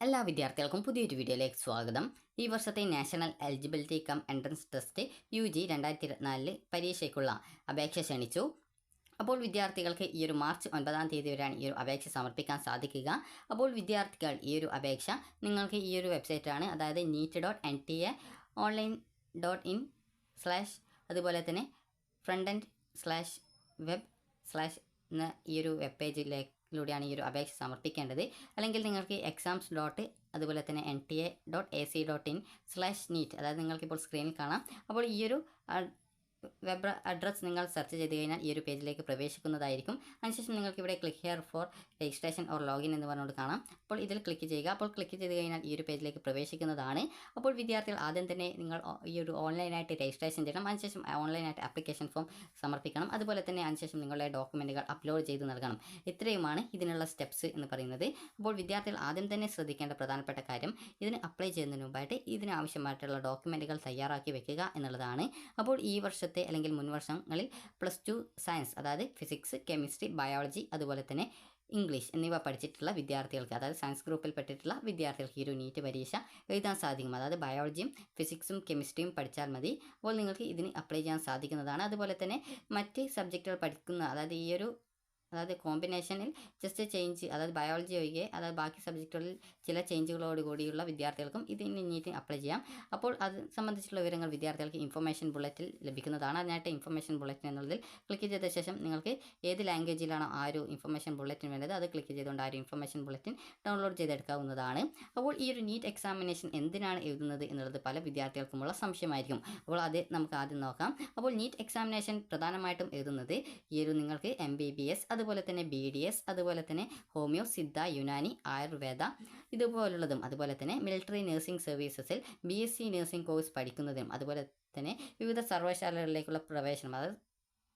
എല്ലാ വിദ്യാർത്ഥികൾക്കും പുതിയൊരു വീഡിയോയിലേക്ക് സ്വാഗതം. ഈ വർഷത്തെ national eligibility cum entrance test U G രണ്ടായിരത്തി ഇരുപത്തിനാലിൽ പരീക്ഷയ്ക്കുള്ള അപേക്ഷ ക്ഷണിച്ചു. അപ്പോൾ വിദ്യാർത്ഥികൾക്ക് ഈ ഒരു മാർച്ച് ഒൻപതാം തീയതി വരെയാണ് ഈ ഒരു അപേക്ഷ സമർപ്പിക്കാൻ സാധിക്കുക. അപ്പോൾ വിദ്യാർത്ഥികൾ ഈ ഒരു അപേക്ഷ നിങ്ങൾക്ക് ഈ ഒരു വെബ്സൈറ്റാണ് അതായത് NEET dot N T A online dot in slash അതുപോലെ തന്നെ front end slash web slash എന്ന ഈ ഒരു വെബ് പേജിലേക്കിലൂടെയാണ് ഈ ഒരു അപേക്ഷ സമർപ്പിക്കേണ്ടത്. അല്ലെങ്കിൽ നിങ്ങൾക്ക് എക്സാംസ് ഡോട്ട് അതുപോലെ തന്നെ N T A dot A C dot in slash NEET അതായത് നിങ്ങൾക്കിപ്പോൾ സ്ക്രീനിൽ കാണാം. അപ്പോൾ ഈ ഒരു വെബ് അഡ്രസ്സ് നിങ്ങൾ സെർച്ച് ചെയ്ത് കഴിഞ്ഞാൽ ഈ ഒരു പേജിലേക്ക് പ്രവേശിക്കുന്നതായിരിക്കും. അതിനുശേഷം നിങ്ങൾക്ക് ഇവിടെ click here for registration or login എന്ന് പറഞ്ഞുകൊണ്ട് കാണാം. അപ്പോൾ ഇതിൽ ക്ലിക്ക് ചെയ്യുക. അപ്പോൾ ക്ലിക്ക് ചെയ്ത് കഴിഞ്ഞാൽ ഈ ഒരു പേജിലേക്ക് പ്രവേശിക്കുന്നതാണ്. അപ്പോൾ വിദ്യാർത്ഥികൾ ആദ്യം തന്നെ നിങ്ങൾ ഈ ഒരു ഓൺലൈനായിട്ട് രജിസ്ട്രേഷൻ ചെയ്യണം. അതിനുശേഷം ഓൺലൈനായിട്ട് ആപ്ലിക്കേഷൻ ഫോം സമർപ്പിക്കണം. അതുപോലെ തന്നെ അതിനുശേഷം നിങ്ങളുടെ ഡോക്യുമെന്റുകൾ അപ്ലോഡ് ചെയ്ത് നൽകണം. ഇത്രയുമാണ് ഇതിനുള്ള സ്റ്റെപ്സ് എന്ന് പറയുന്നത്. അപ്പോൾ വിദ്യാർത്ഥികൾ ആദ്യം തന്നെ ശ്രദ്ധിക്കേണ്ട പ്രധാനപ്പെട്ട കാര്യം ഇതിന് അപ്ലൈ ചെയ്യുന്നതിന് മുമ്പായിട്ട് ഇതിനാവശ്യമായിട്ടുള്ള ഡോക്യുമെന്റുകൾ തയ്യാറാക്കി വെക്കുക എന്നുള്ളതാണ്. അപ്പോൾ ഈ വർഷത്തെ അല്ലെങ്കിൽ മുൻവർഷങ്ങളിൽ പ്ലസ് ടു സയൻസ് അതായത് ഫിസിക്സ് കെമിസ്ട്രി ബയോളജി അതുപോലെ തന്നെ ഇംഗ്ലീഷ് എന്നിവ പഠിച്ചിട്ടുള്ള വിദ്യാർത്ഥികൾക്ക് അതായത് സയൻസ് ഗ്രൂപ്പിൽ പെട്ടിട്ടുള്ള വിദ്യാർത്ഥികൾക്ക് ഈ ഒരു നീറ്റ് പരീക്ഷ എഴുതാൻ സാധിക്കും. അതായത് ബയോളജിയും ഫിസിക്സും കെമിസ്ട്രിയും പഠിച്ചാൽ മതി. അപ്പോൾ നിങ്ങൾക്ക് ഇതിന് അപ്ലൈ ചെയ്യാൻ സാധിക്കുന്നതാണ്. അതുപോലെ തന്നെ മറ്റ് സബ്ജക്റ്റുകൾ പഠിക്കുന്ന അതായത് ഈ ഒരു അതായത് കോമ്പിനേഷനിൽ ജസ്റ്റ് ചേഞ്ച് അതായത് ബയോളജി ഒഴികെ അതായത് ബാക്കി സബ്ജക്റ്റുകളിൽ ചില ചേഞ്ചുകളോട് കൂടിയുള്ള വിദ്യാർത്ഥികൾക്കും ഇത് നീറ്റ് അപ്ലൈ ചെയ്യാം. അപ്പോൾ അത് സംബന്ധിച്ചുള്ള വിവരങ്ങൾ വിദ്യാർത്ഥികൾക്ക് ഇൻഫർമേഷൻ ബുള്ളറ്റിൽ ലഭിക്കുന്നതാണ്. അതിനായിട്ട് ഇൻഫർമേഷൻ ബുള്ളറ്റിൻ എന്നുള്ളതിൽ ക്ലിക്ക് ചെയ്ത ശേഷം നിങ്ങൾക്ക് ഏത് ലാംഗ്വേജിലാണോ ആ ഒരു ഇൻഫർമേഷൻ ബുള്ളറ്റിൻ വേണ്ടത് അത് ക്ലിക്ക് ചെയ്തുകൊണ്ട് ആ ഒരു ഇൻഫർമേഷൻ ബുള്ളറ്റിൻ ഡൗൺലോഡ് ചെയ്തെടുക്കാവുന്നതാണ്. അപ്പോൾ ഈ ഒരു നീറ്റ് എക്സാമിനേഷൻ എന്തിനാണ് എഴുതുന്നത് എന്നുള്ളത് പല വിദ്യാർത്ഥികൾക്കുമുള്ള സംശയമായിരിക്കും. അപ്പോൾ അത് നമുക്ക് ആദ്യം നോക്കാം. അപ്പോൾ നീറ്റ് എക്സാമിനേഷൻ പ്രധാനമായിട്ടും എഴുതുന്നത് ഈ ഒരു നിങ്ങൾക്ക് എം ബി ബി എസ് അതുപോലെ തന്നെ ബി ഡി എസ് അതുപോലെ തന്നെ ഹോമിയോ സിദ്ധ യുനാനി ആയുർവേദ ഇതുപോലുള്ളതും അതുപോലെ തന്നെ military nursing സർവീസസിൽ B S C nursing course പഠിക്കുന്നതിനും അതുപോലെ തന്നെ വിവിധ സർവശാലകളിലേക്കുള്ള പ്രവേശനം അതായത്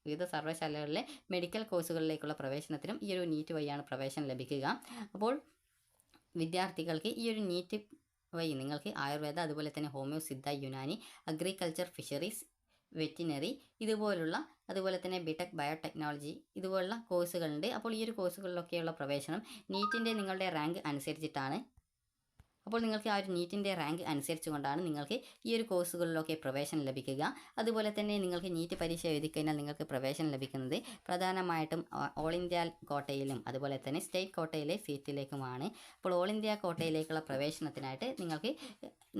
വിവിധ സർവശാലകളിലെ മെഡിക്കൽ കോഴ്സുകളിലേക്കുള്ള പ്രവേശനത്തിനും ഈ ഒരു നീറ്റ് വഴിയാണ് പ്രവേശനം ലഭിക്കുക. അപ്പോൾ വിദ്യാർത്ഥികൾക്ക് ഈ ഒരു നീറ്റ് വഴി നിങ്ങൾക്ക് ആയുർവേദ അതുപോലെ തന്നെ homeo Siddha Unani agriculture fisheries veterinary ഇതുപോലുള്ള അതുപോലെ തന്നെ ബിടെക് ബയോടെക്നോളജി ഇതുപോലുള്ള കോഴ്സുകളുണ്ട് അപ്പോൾ ഈ ഒരു കോഴ്സുകളിലൊക്കെയുള്ള പ്രവേശനം നീറ്റിന്റെ നിങ്ങളുടെ റാങ്ക് അനുസരിച്ചിട്ടാണ്. അപ്പോൾ നിങ്ങൾക്ക് ആ ഒരു നീറ്റിന്റെ റാങ്ക് അനുസരിച്ചുകൊണ്ടാണ് നിങ്ങൾക്ക് ഈ ഒരു കോഴ്സുകളിലൊക്കെ പ്രവേശനം ലഭിക്കുക. അതുപോലെ തന്നെ നിങ്ങൾക്ക് നീറ്റ് പരീക്ഷ എഴുതി കഴിഞ്ഞാൽ നിങ്ങൾക്ക് പ്രവേശനം ലഭിക്കുന്നത് പ്രധാനമായിട്ടും ഓൾ ഇന്ത്യ കോട്ടയിലും അതുപോലെ തന്നെ സ്റ്റേറ്റ് കോട്ടയിലെ സീറ്റിലേക്കുമാണ് അപ്പോൾ ഓൾ ഇന്ത്യ കോട്ടയിലേക്കുള്ള പ്രവേശനത്തിനായിട്ട് നിങ്ങൾക്ക്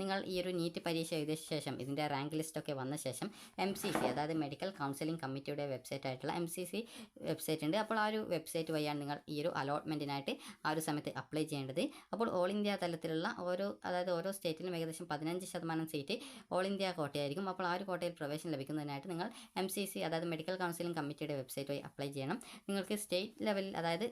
നിങ്ങൾ ഈ ഒരു നീറ്റ് പരീക്ഷ എഴുതിയ ശേഷം ഇതിന്റെ റാങ്ക് ലിസ്റ്റൊക്കെ വന്ന ശേഷം എം സി സി അതായത് മെഡിക്കൽ കൗൺസിലിംഗ് കമ്മിറ്റിയുടെ വെബ്സൈറ്റ് ആയിട്ടുള്ള എം സി സി വെബ്സൈറ്റ് ഉണ്ട്. അപ്പോൾ ആ ഒരു വെബ്സൈറ്റ് വഴിയാണ് നിങ്ങൾ ഈ ഒരു അലോട്ട്മെന്റിനായിട്ട് ആ ഒരു സമയത്ത് അപ്ലൈ ചെയ്യേണ്ടത്. അപ്പോൾ ഓൾ ഇന്ത്യ തലത്തിലുള്ള ഓരോ അതായത് ഓരോ സ്റ്റേറ്റിലും ഏകദേശം പതിനഞ്ച് ശതമാനം സീറ്റ് ഓൾ ഇന്ത്യ കോട്ടയായിരിക്കും. അപ്പോൾ ആ ഒരു കോട്ടയിൽ പ്രവേശനം ലഭിക്കുന്നതിനായിട്ട് നിങ്ങൾ എം സി സി അതായത് മെഡിക്കൽ കൗൺസിലിംഗ് കമ്മിറ്റിയുടെ വെബ്സൈറ്റ് വഴി അപ്ലൈ ചെയ്യണം. നിങ്ങൾക്ക് സ്റ്റേറ്റ് ലെവലിൽ അതായത്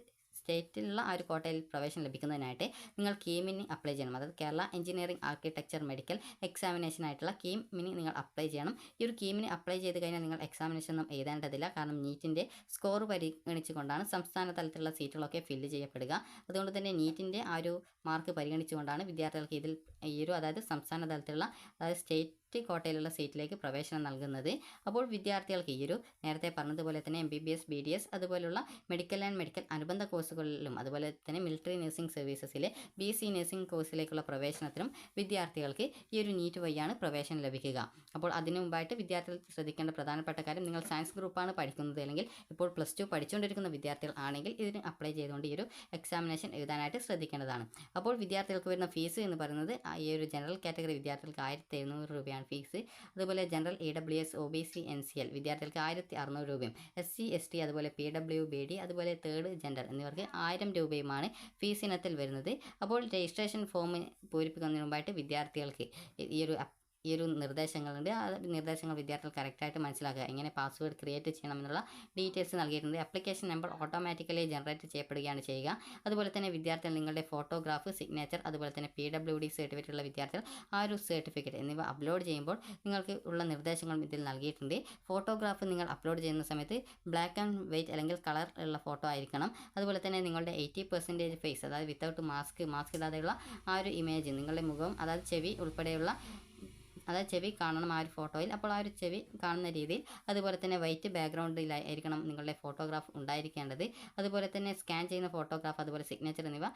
സ്റ്റേറ്റിലുള്ള ആ ഒരു കോട്ടയിൽ പ്രവേശനം ലഭിക്കുന്നതിനായിട്ട് നിങ്ങൾ കീമിന് അപ്ലൈ ചെയ്യണം. അതായത് കേരള എഞ്ചിനീയറിംഗ് ആർക്കിടെക്ചർ മെഡിക്കൽ എക്സാമിനേഷനായിട്ടുള്ള കീമിന് നിങ്ങൾ അപ്ലൈ ചെയ്യണം. ഈ ഒരു കീമിന് അപ്ലൈ ചെയ്ത് കഴിഞ്ഞാൽ നിങ്ങൾ എക്സാമിനേഷൻ ഒന്നും എഴുതേണ്ടതില്ല. കാരണം നീറ്റിന്റെ സ്കോർ പരിഗണിച്ചുകൊണ്ടാണ് സംസ്ഥാന തലത്തിലുള്ള സീറ്റുകളൊക്കെ ഫില്ല് ചെയ്യപ്പെടുക. അതുകൊണ്ട് തന്നെ നീറ്റിന്റെ ആ ഒരു മാർക്ക് പരിഗണിച്ചുകൊണ്ടാണ് വിദ്യാർത്ഥികൾക്ക് ഇതിൽ ഈ ഒരു അതായത് സംസ്ഥാന തലത്തിലുള്ള അതായത് സ്റ്റേറ്റ് കോട്ടയിലുള്ള സീറ്റിലേക്ക് പ്രവേശനം നൽകുന്നത്. അപ്പോൾ വിദ്യാർത്ഥികൾക്ക് ഈ ഒരു നേരത്തെ പറഞ്ഞതുപോലെ തന്നെ M B B S B D S അതുപോലുള്ള മെഡിക്കൽ ആൻഡ് മെഡിക്കൽ അനുബന്ധ കോഴ്സുകളിലും അതുപോലെ തന്നെ മിലിറ്ററി നഴ്സിംഗ് സർവീസസിലെ ബി സി നഴ്സിംഗ് കോഴ്സിലേക്കുള്ള പ്രവേശനത്തിനും വിദ്യാർത്ഥികൾക്ക് ഈ ഒരു നീറ്റ് വഴിയാണ് പ്രവേശനം ലഭിക്കുക. അപ്പോൾ അതിനു മുമ്പായിട്ട് വിദ്യാർത്ഥികൾ ശ്രദ്ധിക്കേണ്ട പ്രധാനപ്പെട്ട കാര്യം നിങ്ങൾ സയൻസ് ഗ്രൂപ്പാണ് പഠിക്കുന്നത് അല്ലെങ്കിൽ ഇപ്പോൾ പ്ലസ് ടു പഠിച്ചുകൊണ്ടിരിക്കുന്ന വിദ്യാർത്ഥികൾ ആണെങ്കിൽ ഇതിന് അപ്ലൈ ചെയ്തുകൊണ്ട് ഈ ഒരു എക്സാമിനേഷൻ എഴുതാനായിട്ട് ശ്രദ്ധിക്കേണ്ടതാണ്. അപ്പോൾ വിദ്യാർത്ഥികൾക്ക് വരുന്ന ഫീസ് എന്ന് പറയുന്നത് ഈ ഒരു ജനറൽ കാറ്റഗറി വിദ്യാർത്ഥികൾക്ക് ആയിരത്തി എഴുന്നൂറ് രൂപയാണ്. ഫീസ് അതുപോലെ general E W S O B C N C L വിദ്യാർത്ഥികൾക്ക് ആയിരത്തി അറുന്നൂറ് രൂപയും എസ് സി എസ് ടി അതുപോലെ പി ഡബ്ല്യു ബി ഡി അതുപോലെ തേർഡ് ജെൻഡർ എന്നിവർക്ക് ആയിരം രൂപയുമാണ് ഫീസ് ഇനത്തിൽ വരുന്നത്. അപ്പോൾ രജിസ്ട്രേഷൻ ഫോം പൂരിപ്പിക്കുന്നതിന് മുമ്പായിട്ട് വിദ്യാർത്ഥികൾക്ക് ഈ ഒരു ഈ ഒരു നിർദ്ദേശങ്ങളുണ്ട്. ആ നിർദ്ദേശങ്ങൾ വിദ്യാർത്ഥികൾ കറക്റ്റായിട്ട് മനസ്സിലാക്കുക. എങ്ങനെ പാസ്വേഡ് ക്രിയേറ്റ് ചെയ്യണമെന്നുള്ള ഡീറ്റെയിൽസ് നൽകിയിട്ടുണ്ട്. അപ്ലിക്കേഷൻ നമ്പർ ഓട്ടോമാറ്റിക്കലി ജനറേറ്റ് ചെയ്യപ്പെടുകയാണ് ചെയ്യുക. അതുപോലെ തന്നെ വിദ്യാർത്ഥികൾ നിങ്ങളുടെ ഫോട്ടോഗ്രാഫ് സിഗ്നേച്ചർ അതുപോലെ തന്നെ പി ഡബ്ല്യു ഡി സർട്ടിഫിക്കറ്റ് ഉള്ള വിദ്യാർത്ഥികൾ ആ ഒരു സർട്ടിഫിക്കറ്റ് എന്നിവ അപ്ലോഡ് ചെയ്യുമ്പോൾ നിങ്ങൾക്ക് ഉള്ള നിർദ്ദേശങ്ങളും ഇതിൽ നൽകിയിട്ടുണ്ട്. ഫോട്ടോഗ്രാഫ് നിങ്ങൾ അപ്ലോഡ് ചെയ്യുന്ന സമയത്ത് ബ്ലാക്ക് ആൻഡ് വൈറ്റ് അല്ലെങ്കിൽ കളർ ഉള്ള ഫോട്ടോ ആയിരിക്കണം. അതുപോലെ തന്നെ നിങ്ങളുടെ എയ്റ്റി പെർസെന്റേജ് ഫേസ് അതായത് വിത്തൗട്ട് മാസ്ക് മാസ്ക് ഇല്ലാതെയുള്ള ആ ഒരു ഇമേജ് നിങ്ങളുടെ മുഖം അതായത് ചെവി ഉൾപ്പെടെയുള്ള അതായത് ചെവി കാണണം ആ ഒരു ഫോട്ടോയിൽ. അപ്പോൾ ആ ഒരു ചെവി കാണുന്ന രീതിയിൽ അതുപോലെ തന്നെ വൈറ്റ് ബാക്ക്ഗ്രൗണ്ടിലായിരിക്കണം നിങ്ങളുടെ ഫോട്ടോഗ്രാഫ് ഉണ്ടായിരിക്കേണ്ടത്. അതുപോലെ തന്നെ സ്കാൻ ചെയ്യുന്ന ഫോട്ടോഗ്രാഫ് അതുപോലെ സിഗ്നേച്ചർ എന്നിവ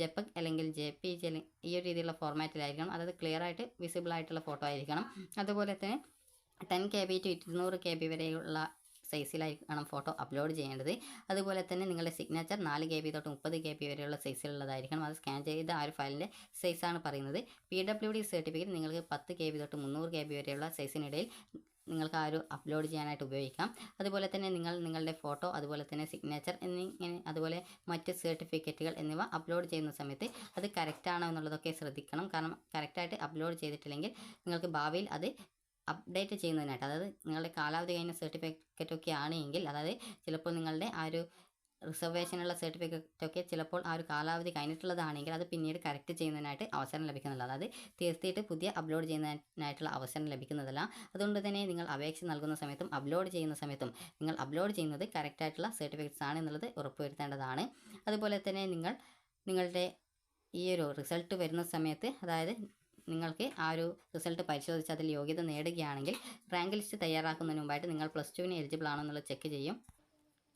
ജെപക് അല്ലെങ്കിൽ ജെ പി ജി ഈ ഒരു രീതിയിലുള്ള ഫോർമാറ്റിലായിരിക്കണം. അതായത് ക്ലിയർ ആയിട്ട് വിസിബിൾ ആയിട്ടുള്ള ഫോട്ടോ ആയിരിക്കണം. അതുപോലെ തന്നെ ടെൻ കെ ബി ടു ഇരുന്നൂറ് കെ ബി വരെയുള്ള സൈസിലായിരിക്കണം ഫോട്ടോ അപ്ലോഡ് ചെയ്യേണ്ടത്. അതുപോലെ തന്നെ നിങ്ങളുടെ സിഗ്നേച്ചർ നാല് കെ ബി തൊട്ട് മുപ്പത് കെ ബി വരെയുള്ള സൈസിലുള്ളതായിരിക്കണം അത് സ്കാൻ ചെയ്ത ആ ഒരു ഫയലിന്റെ സൈസാണ് പറയുന്നത്. പി ഡബ്ല്യു ഡി സർട്ടിഫിക്കറ്റ് നിങ്ങൾക്ക് പത്ത് കെ ബി തൊട്ട് മുന്നൂറ് കെ ബി വരെയുള്ള സൈസിനിടയിൽ നിങ്ങൾക്ക് ആ ഒരു അപ്ലോഡ് ചെയ്യാനായിട്ട് ഉപയോഗിക്കാം. അതുപോലെ തന്നെ നിങ്ങൾ നിങ്ങളുടെ ഫോട്ടോ അതുപോലെ തന്നെ സിഗ്നേച്ചർ എന്നിങ്ങനെ അതുപോലെ മറ്റ് സർട്ടിഫിക്കറ്റുകൾ എന്നിവ അപ്ലോഡ് ചെയ്യുന്ന സമയത്ത് അത് കറക്റ്റാണോ എന്നുള്ളതൊക്കെ ശ്രദ്ധിക്കണം. കാരണം കറക്റ്റായിട്ട് അപ്ലോഡ് ചെയ്തിട്ടില്ലെങ്കിൽ നിങ്ങൾക്ക് ഭാവിയിൽ അത് അപ്ഡേറ്റ് ചെയ്യുന്നതിനായിട്ട്. അതായത് നിങ്ങളുടെ കാലാവധി കഴിഞ്ഞ സർട്ടിഫിക്കറ്റ് ഒക്കെ ആണെങ്കിൽ അതായത് ചിലപ്പോൾ നിങ്ങളുടെ ആ ഒരു റിസർവേഷനുള്ള സർട്ടിഫിക്കറ്റ് ഒക്കെ ചിലപ്പോൾ ആ ഒരു കാലാവധി കഴിഞ്ഞിട്ടുള്ളതാണെങ്കിൽ അത് പിന്നീട് കറക്റ്റ് ചെയ്യുന്നതിനായിട്ട് അവസരം ലഭിക്കുന്നില്ല അതായത് തീർത്തിയിട്ട് പുതിയ അപ്ലോഡ് ചെയ്യുന്നതിനായിട്ടുള്ള അവസരം ലഭിക്കുന്നതല്ല. അതുകൊണ്ട് തന്നെ നിങ്ങൾ അപേക്ഷ നൽകുന്ന സമയത്തും അപ്ലോഡ് ചെയ്യുന്ന സമയത്തും നിങ്ങൾ അപ്ലോഡ് ചെയ്യുന്നത് കറക്റ്റായിട്ടുള്ള സർട്ടിഫിക്കറ്റ്സ് ആണ് എന്നുള്ളത് ഉറപ്പുവരുത്തേണ്ടതാണ്. അതുപോലെ തന്നെ നിങ്ങൾ നിങ്ങളുടെ ഈ ഒരു റിസൾട്ട് വരുന്ന സമയത്ത് അതായത് നിങ്ങൾക്ക് ആ ഒരു റിസൾട്ട് പരിശോധിച്ച് അതിൽ യോഗ്യത നേടുകയാണെങ്കിൽ റാങ്ക് ലിസ്റ്റ് തയ്യാറാക്കുന്നതിന് മുമ്പായിട്ട് നിങ്ങൾ പ്ലസ് ടുവിന് എലിജിബിൾ ആണോ എന്നുള്ളത് ചെക്ക് ചെയ്യും.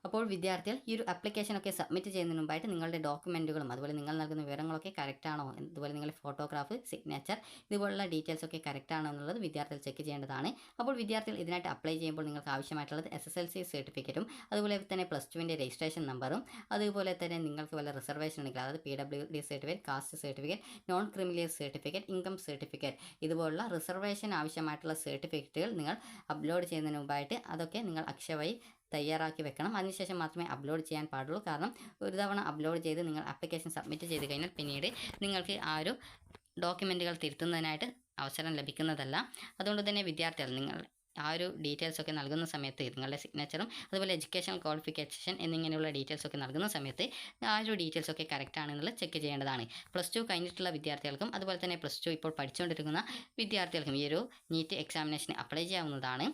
അപ്പോൾ വിദ്യാർത്ഥികൾ ഈ ഒരു അപ്ലിക്കേഷൻ ഒക്കെ സബ്മിറ്റ് ചെയ്യുന്നതിന് മുമ്പായിട്ട് നിങ്ങളുടെ ഡോക്യുമെന്റുകളും അതുപോലെ നിങ്ങൾ നൽകുന്ന വിവരങ്ങളൊക്കെ കറക്റ്റ് ആണോ? അതുപോലെ നിങ്ങളുടെ ഫോട്ടോഗ്രാഫ് സിഗ്നേച്ചർ ഇതുപോലുള്ള ഡീറ്റെയിൽസ് ഒക്കെ കറക്റ്റ് ആണോ എന്നുള്ളത് വിദ്യാർത്ഥികൾ ചെക്ക് ചെയ്യേണ്ടതാണ്. അപ്പോൾ വിദ്യാർത്ഥികൾ ഇതിനായിട്ട് അപ്ലൈ ചെയ്യുമ്പോൾ നിങ്ങൾക്ക് ആവശ്യമായിട്ടുള്ളത് എസ് എസ് എൽ സി സർട്ടിഫിക്കറ്റും അതുപോലെ തന്നെ പ്ലസ് ടുവിന്റെ രജിസ്ട്രേഷൻ നമ്പറും അതുപോലെ തന്നെ നിങ്ങൾക്ക് വല്ല റിസർവേഷൻ ഉണ്ടെങ്കിൽ അതായത് P W D certificate caste certificate non criminal certificate income certificate ഇതുപോലുള്ള റിസർവേഷൻ ആവശ്യമായിട്ടുള്ള സർട്ടിഫിക്കറ്റുകൾ നിങ്ങൾ അപ്ലോഡ് ചെയ്യുന്നതിന് മുമ്പായിട്ട് അതൊക്കെ നിങ്ങൾ അക്ഷയ വഴി തയ്യാറാക്കി വെക്കണം. അതിനുശേഷം മാത്രമേ അപ്ലോഡ് ചെയ്യാൻ പാടുള്ളൂ. കാരണം ഒരു തവണ അപ്ലോഡ് ചെയ്ത് നിങ്ങൾ അപ്ലിക്കേഷൻ സബ്മിറ്റ് ചെയ്ത് കഴിഞ്ഞാൽ പിന്നീട് നിങ്ങൾക്ക് ആ ഒരു ഡോക്യുമെന്റുകൾ തിരുത്തുന്നതിനായിട്ട് അവസരം ലഭിക്കുന്നതല്ല. അതുകൊണ്ട് തന്നെ വിദ്യാർത്ഥികൾ നിങ്ങൾ ആ ഒരു ഡീറ്റെയിൽസ് ഒക്കെ നൽകുന്ന സമയത്ത് നിങ്ങളുടെ സിഗ്നേച്ചറും അതുപോലെ എഡ്യൂക്കേഷൻ ക്വാളിഫിക്കേഷൻ എന്നിങ്ങനെയുള്ള ഡീറ്റെയിൽസ് ഒക്കെ നൽകുന്ന സമയത്ത് ആ ഒരു ഡീറ്റെയിൽസ് ഒക്കെ കറക്റ്റ് ആണെന്നുള്ളത് ചെക്ക് ചെയ്യേണ്ടതാണ്. പ്ലസ് ടു കഴിഞ്ഞിട്ടുള്ള വിദ്യാർത്ഥികൾക്കും അതുപോലെ തന്നെ പ്ലസ് ടു ഇപ്പോൾ പഠിച്ചുകൊണ്ടിരിക്കുന്ന വിദ്യാർത്ഥികൾക്കും ഈ ഒരു നീറ്റ് എക്സാമിനേഷന് അപ്ലൈ ചെയ്യാവുന്നതാണ്.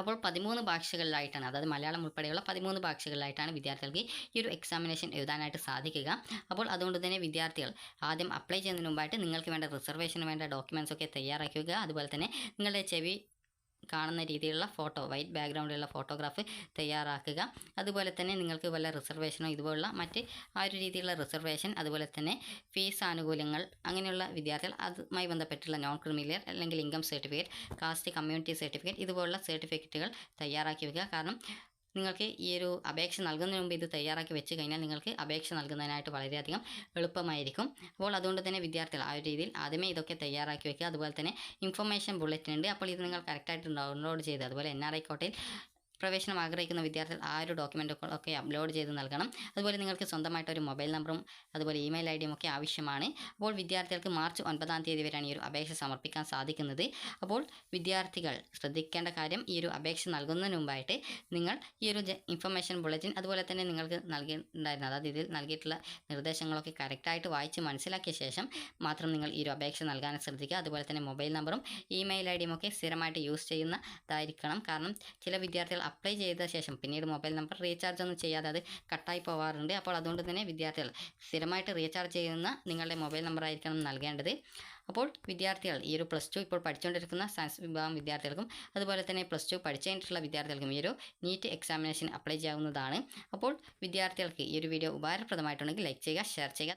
അപ്പോൾ പതിമൂന്ന് ഭാഷകളിലായിട്ടാണ് അതായത് മലയാളം ഉൾപ്പെടെയുള്ള പതിമൂന്ന് ഭാഷകളിലായിട്ടാണ് വിദ്യാർത്ഥികൾക്ക് ഈ ഒരു എക്സാമിനേഷൻ എഴുതാനായിട്ട് സാധിക്കുക. അപ്പോൾ അതുകൊണ്ട് തന്നെ വിദ്യാർത്ഥികൾ ആദ്യം അപ്ലൈ ചെയ്യുന്നതിന് മുമ്പായിട്ട് നിങ്ങൾക്ക് വേണ്ട റിസർവേഷന് വേണ്ട ഡോക്യുമെൻസ് ഒക്കെ തയ്യാറാക്കുക അതുപോലെ തന്നെ നിങ്ങളുടെ ചെവി കാണുന്ന രീതിയിലുള്ള ഫോട്ടോ വൈറ്റ് ബാക്ക്ഗ്രൗണ്ടിലുള്ള ഫോട്ടോഗ്രാഫ് തയ്യാറാക്കുക. അതുപോലെ തന്നെ നിങ്ങൾക്ക് വല്ല റിസർവേഷനോ ഇതുപോലുള്ള മറ്റ് ആ ഒരു രീതിയിലുള്ള റിസർവേഷൻ അതുപോലെ തന്നെ ഫീസ് ആനുകൂല്യങ്ങൾ അങ്ങനെയുള്ള വിദ്യാർത്ഥികൾ അതുമായി ബന്ധപ്പെട്ടുള്ള നോൺ ക്രിമിലിയർ അല്ലെങ്കിൽ income certificate caste community certificate ഇതുപോലുള്ള സർട്ടിഫിക്കറ്റുകൾ തയ്യാറാക്കി വെക്കുക. കാരണം നിങ്ങൾക്ക് ഈ ഒരു അപേക്ഷ നൽകുന്നതിന് മുമ്പ് ഇത് തയ്യാറാക്കി വെച്ച് കഴിഞ്ഞാൽ നിങ്ങൾക്ക് അപേക്ഷ നൽകുന്നതിനായിട്ട് വളരെയധികം എളുപ്പമായിരിക്കും. അപ്പോൾ അതുകൊണ്ട് തന്നെ വിദ്യാർത്ഥികൾ ആ ഒരു രീതിയിൽ ആദ്യമേ ഇതൊക്കെ തയ്യാറാക്കി വെക്കുക. അതുപോലെ തന്നെ ഇൻഫർമേഷൻ ബുള്ളറ്റിൻ ഉണ്ട്. അപ്പോൾ ഇത് നിങ്ങൾ കറക്റ്റായിട്ട് ഡൗൺലോഡ് ചെയ്ത് അതുപോലെ എൻ ആർ ഐ കോട്ടയിൽ പ്രവേശനം ആഗ്രഹിക്കുന്ന വിദ്യാർത്ഥികൾ ആ ഒരു ഡോക്യുമെന്റുകളൊക്കെ അപ്ലോഡ് ചെയ്ത് നൽകണം. അതുപോലെ നിങ്ങൾക്ക് സ്വന്തമായിട്ട് ഒരു മൊബൈൽ നമ്പറും അതുപോലെ ഇമെയിൽ ഐ ഡിയും ഒക്കെ ആവശ്യമാണ്. അപ്പോൾ വിദ്യാർത്ഥികൾക്ക് മാർച്ച് ഒൻപതാം തീയതി വരെയാണ് ഈ ഒരു അപേക്ഷ സമർപ്പിക്കാൻ സാധിക്കുന്നത്. അപ്പോൾ വിദ്യാർത്ഥികൾ ശ്രദ്ധിക്കേണ്ട കാര്യം ഈ ഒരു അപേക്ഷ നൽകുന്നതിന് മുമ്പായിട്ട് നിങ്ങൾ ഈ ഒരു ഇൻഫർമേഷൻ ബുള്ളറ്റിൻ അതുപോലെ തന്നെ നിങ്ങൾക്ക് നൽകിയിട്ടുണ്ടായിരുന്നു അതായത് ഇതിൽ നൽകിയിട്ടുള്ള നിർദ്ദേശങ്ങളൊക്കെ കറക്റ്റായിട്ട് വായിച്ച് മനസ്സിലാക്കിയ ശേഷം മാത്രം നിങ്ങൾ ഈ ഒരു അപേക്ഷ നൽകാൻ ശ്രദ്ധിക്കുക. അതുപോലെ തന്നെ മൊബൈൽ നമ്പറും ഇമെയിൽ ഐ ഡിയും ഒക്കെ സ്ഥിരമായിട്ട് യൂസ് ചെയ്യുന്നതായിരിക്കണം. കാരണം ചില വിദ്യാർത്ഥികൾ അപ്ലൈ ചെയ്ത ശേഷം പിന്നീട് മൊബൈൽ നമ്പർ റീചാർജ് ഒന്നും ചെയ്യാതെ അത് കട്ടായി പോവാറുണ്ട്. അപ്പോൾ അതുകൊണ്ട് തന്നെ വിദ്യാർത്ഥികൾ സ്ഥിരമായിട്ട് റീചാർജ് ചെയ്യുന്ന നിങ്ങളുടെ മൊബൈൽ നമ്പർ ആയിരിക്കണം നൽകേണ്ടത്. അപ്പോൾ വിദ്യാർത്ഥികൾ ഈ ഒരു പ്ലസ് ടു ഇപ്പോൾ പഠിച്ചുകൊണ്ടിരിക്കുന്ന സയൻസ് വിഭാഗം വിദ്യാർത്ഥികൾക്കും അതുപോലെ തന്നെ പ്ലസ് ടു പഠിച്ചു കഴിഞ്ഞിട്ടുള്ള വിദ്യാർത്ഥികൾക്കും ഈ ഒരു നീറ്റ് എക്സാമിനേഷൻ അപ്ലൈ ചെയ്യാവുന്നതാണ്. അപ്പോൾ വിദ്യാർത്ഥികൾക്ക് ഈ ഒരു വീഡിയോ ഉപകാരപ്രദമായിട്ടുണ്ടെങ്കിൽ ലൈക്ക് ചെയ്യുക ഷെയർ ചെയ്യുക.